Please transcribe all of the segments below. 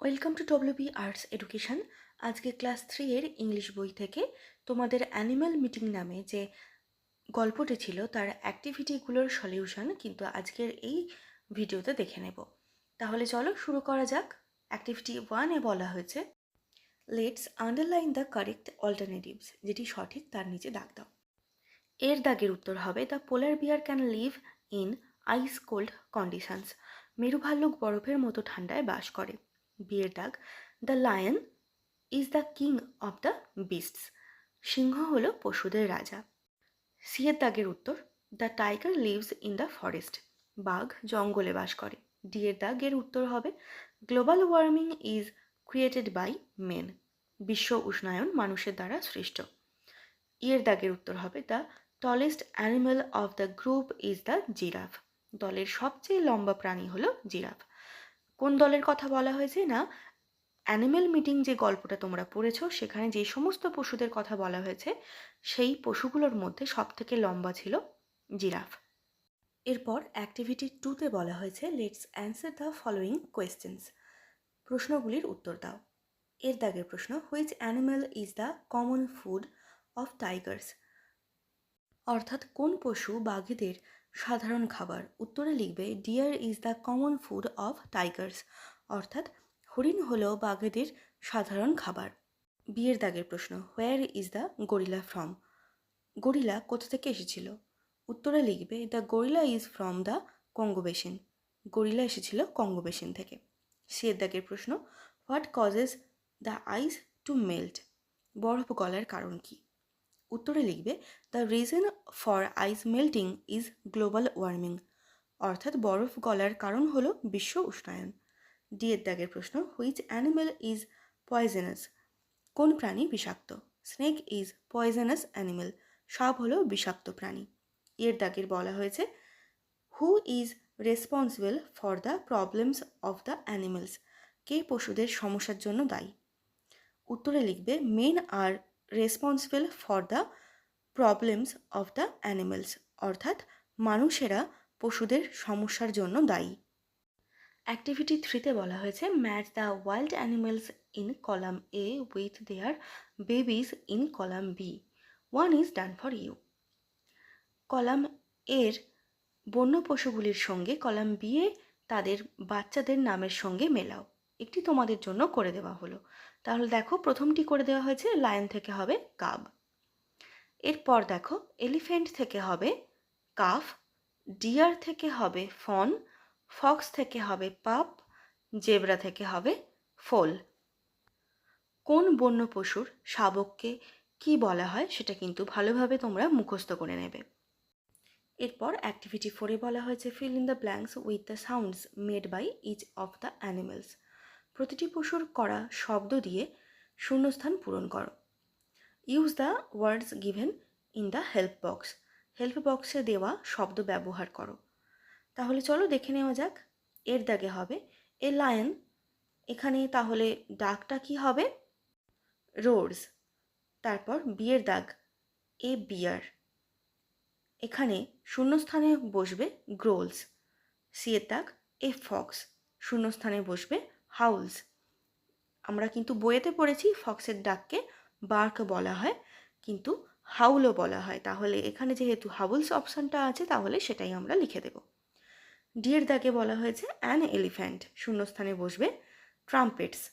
Welcome to WB arts education আজকে class three এর English বই থেকে তোমাদের অ্যানিম্যাল মিটিং নামে যে গল্পটি ছিল, তার অ্যাক্টিভিটিগুলোর সলিউশন কিন্তু আজকের এই ভিডিওতে দেখে নেব। তাহলে চলো শুরু করা যাক। অ্যাক্টিভিটি ওয়ানে বলা হয়েছে let's underline the correct alternatives যেটি সঠিক তার নিচে দাগ দাও। এর দাগের উত্তর হবে the polar bear can live in ice cold conditions মেরু ভাল্লুক বরফের মতো ঠান্ডায় বাস করে। বিয়ের দাগ the lion is the king of the beasts. সিংহ হল পশুদের রাজা। সিয়ের দাগের উত্তর, the tiger lives in the forest. বাঘ জঙ্গলে বাস করে। ডিয়ের দাগের উত্তর হবে, global warming is created by men. বিশ্ব উষ্ণায়ন মানুষের দ্বারা সৃষ্ট। ইয়ের দাগের উত্তর হবে, the tallest animal of the group is the giraffe. দলের সবচেয়ে লম্বা প্রাণী হলো জিরাফ। কোন দলের কথা বলা হয়েছে না? অ্যানিম্যাল মিটিং যে গল্পটা তোমরা পড়েছো, সেখানে যে সমস্ত পশুদের কথা বলা হয়েছে, সেই পশুগুলোর মধ্যে সবথেকে লম্বা ছিল জিরাফ। এরপর অ্যাক্টিভিটি টুতে বলা হয়েছে let's answer the following questions প্রশ্নগুলির উত্তর দাও। এর দাগের প্রশ্ন which animal is the common food of tigers অর্থাৎ কোন পশু বাঘেদের সাধারণ খাবার। উত্তরে লিখবে deer is the common food of tigers অর্থাৎ, হরিণ হল বাঘেদের সাধারণ খাবার। বিয়ের দাগের প্রশ্ন where is the gorilla from gorilla কোথা থেকে এসেছিল? উত্তরে লিখবে the gorilla is from the Congo basin gorilla এসেছিল কঙ্গো বেসিন থেকে। সিয়ের দাগের প্রশ্ন what causes the ice to melt বরফ গলার কারণ কী? উত্তরে লিখবে the reason for ice melting is global warming অর্থাৎ বরফ গলার কারণ হল বিশ্ব উষ্ণায়ন। ডিয়ের দাগের প্রশ্ন হুইচ অ্যানিম্যাল ইজ পয়জেনাস কোন প্রাণী বিষাক্ত? স্নেক ইজ পয়জেনাস অ্যানিমেল সাপ হলো বিষাক্ত প্রাণী। এর দাগের বলা হয়েছে who is responsible for the problems of the animals কে পশুদের সমস্যার জন্য দায়ী? উত্তরে লিখবে men are responsible for the problems of the animals অর্থাৎ মানুষেরা পশুদের সমস্যার জন্য দায়ী। অ্যাক্টিভিটি থ্রিতে বলা হয়েছে match the wild animals in column A with their babies in column B one is done for you column এর বন্য পশুগুলির সঙ্গে কলাম বি এ তাদের বাচ্চাদের নামের সঙ্গে মেলাও। একটি তোমাদের জন্য করে দেওয়া হলো। তাহলে দেখো প্রথমটি করে দেওয়া হয়েছে লায়ন থেকে হবে কাব এরপর দেখো এলিফেন্ট থেকে হবে কাফ ডিয়ার থেকে হবে ফন ফক্স থেকে হবে পাপ জেব্রা থেকে হবে ফোল কোন বন্য পশুর শাবককে কি বলা হয় সেটা কিন্তু ভালোভাবে তোমরা মুখস্থ করে নেবে। এরপর অ্যাক্টিভিটি ফোরে বলা হয়েছে fill in the blanks with the sounds made by each of the animals প্রতিটি পশুর করা শব্দ দিয়ে শূন্যস্থান পূরণ করো। Use the words given in the help box help বক্সে দেওয়া শব্দ ব্যবহার করো। তাহলে চলো দেখে নেওয়া যাক। এর দাগে হবে এ লায়ন এখানে তাহলে ডাকটা কি হবে? রোডস তারপর বিয়ের দাগ এ বিয়ার এখানে শূন্যস্থানে বসবে গ্রোলস সিয়ের দাগ এ ফক্স শূন্যস্থানে বসবে হাউলস। আমরা কিন্তু বইয়েতে পড়েছি, ফক্সের ডাককে বার্ক বলা হয়, কিন্তু হাউলও বলা হয়। তাহলে এখানে যেহেতু হাউলস অপশানটা আছে, তাহলে সেটাই আমরা লিখে দেব। ডিয়ের দাগে বলা হয়েছে, অ্যান এলিফ্যান্ট শূন্যস্থানে বসবে, ট্রাম্পেটস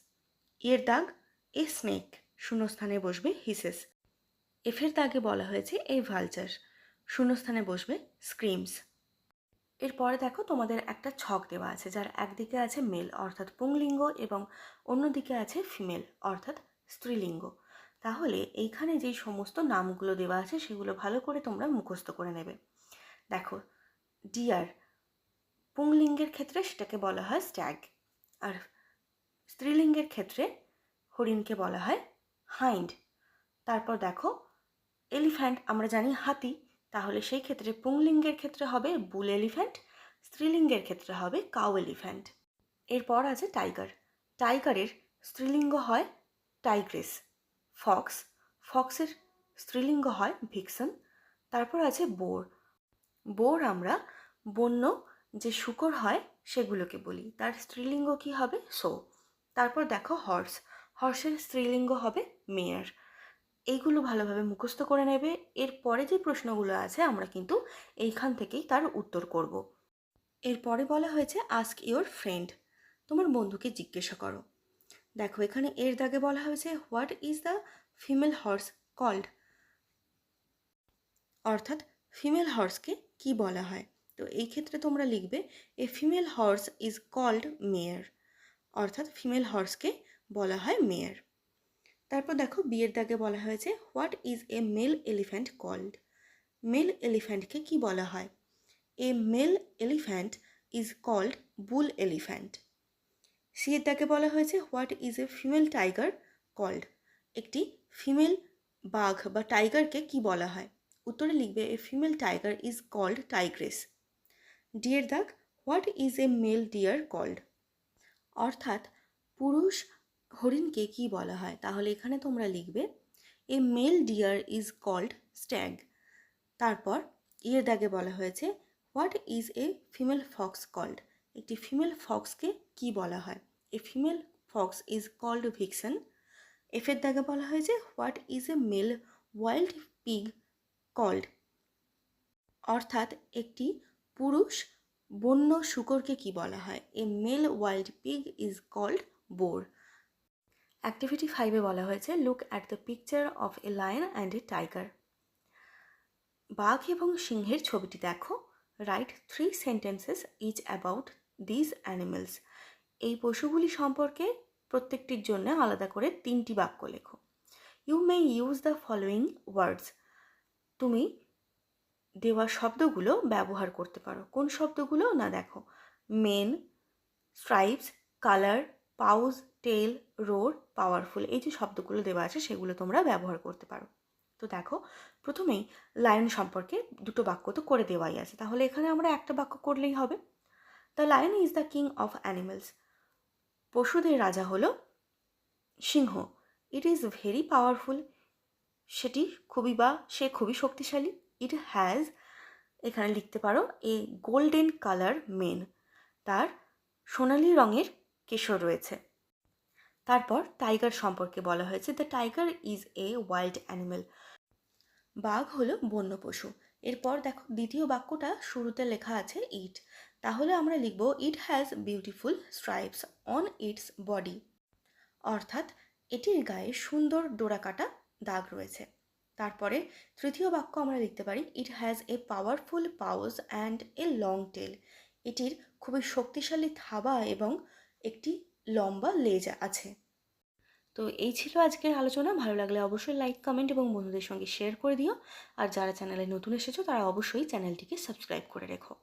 এর দাগ, এ স্নেক শূন্যস্থানে বসবে, হিসেস এফের দাগে বলা হয়েছে, এ ভালচার শূন্যস্থানে বসবে, স্ক্রিমস এরপরে দেখো তোমাদের একটা ছক দেওয়া আছে, যার একদিকে আছে মেল অর্থাৎ পুংলিঙ্গ, এবং অন্যদিকে আছে ফিমেল অর্থাৎ স্ত্রীলিঙ্গ। তাহলে এইখানে যেই সমস্ত নামগুলো দেওয়া আছে, সেগুলো ভালো করে তোমরা মুখস্থ করে নেবে। দেখো ডিয়ার পুংলিঙ্গের ক্ষেত্রে সেটাকে বলা হয় স্ট্যাগ আর স্ত্রীলিঙ্গের ক্ষেত্রে হরিণকে বলা হয় হাইন্ড তারপর দেখো এলিফ্যান্ট আমরা জানি হাতি তাহলে সেই ক্ষেত্রে পুংলিঙ্গের ক্ষেত্রে হবে বুল এলিফ্যান্ট, স্ত্রীলিঙ্গের ক্ষেত্রে হবে কাউ এলিফ্যান্ট। এরপর আছে টাইগার। টাইগারের স্ত্রীলিঙ্গ হয় টাইগ্রেস, ফক্স। ফক্সের স্ত্রীলিঙ্গ হয় ভিক্সন। তারপর আছে বোর। বোর আমরা বন্য যে শুকর হয় সেগুলোকে বলি। তার স্ত্রীলিঙ্গ কি হবে সো। তারপর দেখো হর্স। হর্সের স্ত্রীলিঙ্গ হবে মেয়ার। এইগুলো ভালোভাবে মুখস্থ করে নেবে। এরপরে যে প্রশ্নগুলো আছে, আমরা কিন্তু এইখান থেকেই তার উত্তর করব। এরপরে বলা হয়েছে আস্ক ইওর ফ্রেন্ড তোমার বন্ধুকে জিজ্ঞাসা করো। দেখো, এখানে এর দাগে বলা হয়েছে what is the female horse called অর্থাৎ ফিমেল হর্সকে কি বলা হয়? তো এই ক্ষেত্রে তোমরা লিখবে a female horse is called mare অর্থাৎ ফিমেল হর্সকে বলা হয় মেয়ার তারপর দেখো বিয়ের দাগে বলা হয়েছে, what is a male elephant called? Male এলিফ্যান্টকে কি বলা হয়? A male elephant is called bull elephant. সিয়ের দাগে বলা হয়েছে, what is a female tiger called? একটি ফিমেল বাঘ বা টাইগারকে কি বলা হয়? উত্তরে লিখবে, a female tiger is called tigress. ডিয়ের দাগ, what is a male deer called? অর্থাৎ পুরুষ হরিণকে কি বলা হয়? তাহলে এখানে তোমরা লিখবে a male deer is called stag তারপর ইয়ের দাগে বলা হয়েছে what is a female fox called একটি ফিমেল ফক্সকে কি বলা হয়? A female fox is called vixen এফের দাগে বলা হয়েছে what is a male wild pig called অর্থাৎ একটি পুরুষ বন্য শুকরকে কি বলা হয়? A male wild pig is called boar activity ফাইভে বলা হয়েছে look at the picture of a lion and a tiger বাঘ এবং সিংহের ছবিটি দেখো। Write three sentences each about these animals এই পশুগুলি সম্পর্কে প্রত্যেকটির জন্য আলাদা করে তিনটি বাক্য লেখো। You may use the following words তুমি দেওয়া শব্দগুলো ব্যবহার করতে পারো। কোন শব্দগুলো? না, দেখো। Mane stripes colour paws tail roar powerful এই যে শব্দগুলো দেওয়া আছে সেগুলো তোমরা ব্যবহার করতে পারো। তো দেখো, প্রথমেই লায়ন সম্পর্কে দুটো বাক্য তো করে দেওয়াই আছে, তাহলে এখানে আমরা একটা বাক্য করলেই হবে। The lion is the king of animals পশুদের রাজা হলো সিংহ। ইট ইজ ভেরি পাওয়ারফুল সেটি খুবই বা, সে খুবই শক্তিশালী। ইট হ্যাজ এখানে লিখতে পারো এ গোল্ডেন কালার মেন তার সোনালি রঙের কেশর রয়েছে। তারপর টাইগার সম্পর্কে বলা হয়েছে the tiger is a wild animal বাঘ হলো বন্য পশু। এরপর দেখো, দ্বিতীয় বাক্যটা শুরুতে লেখা আছে ইট তাহলে আমরা লিখব it has beautiful stripes on its body অর্থাৎ এটির গায়ে সুন্দর ডোরাকাটা দাগ রয়েছে। তারপরে তৃতীয় বাক্য আমরা লিখতে পারি it has a powerful paws and a long tail এটির খুবই শক্তিশালী থাবা এবং একটি লম্বা লেজ আছে। তো এই ছিল আজকের আলোচনা। ভালো লাগলে অবশ্যই লাইক কমেন্ট এবং বন্ধুদের সঙ্গে শেয়ার করে দিও। আর যারা চ্যানেলে নতুন এসেছ, তারা অবশ্যই চ্যানেলটিকে সাবস্ক্রাইব করে রেখো।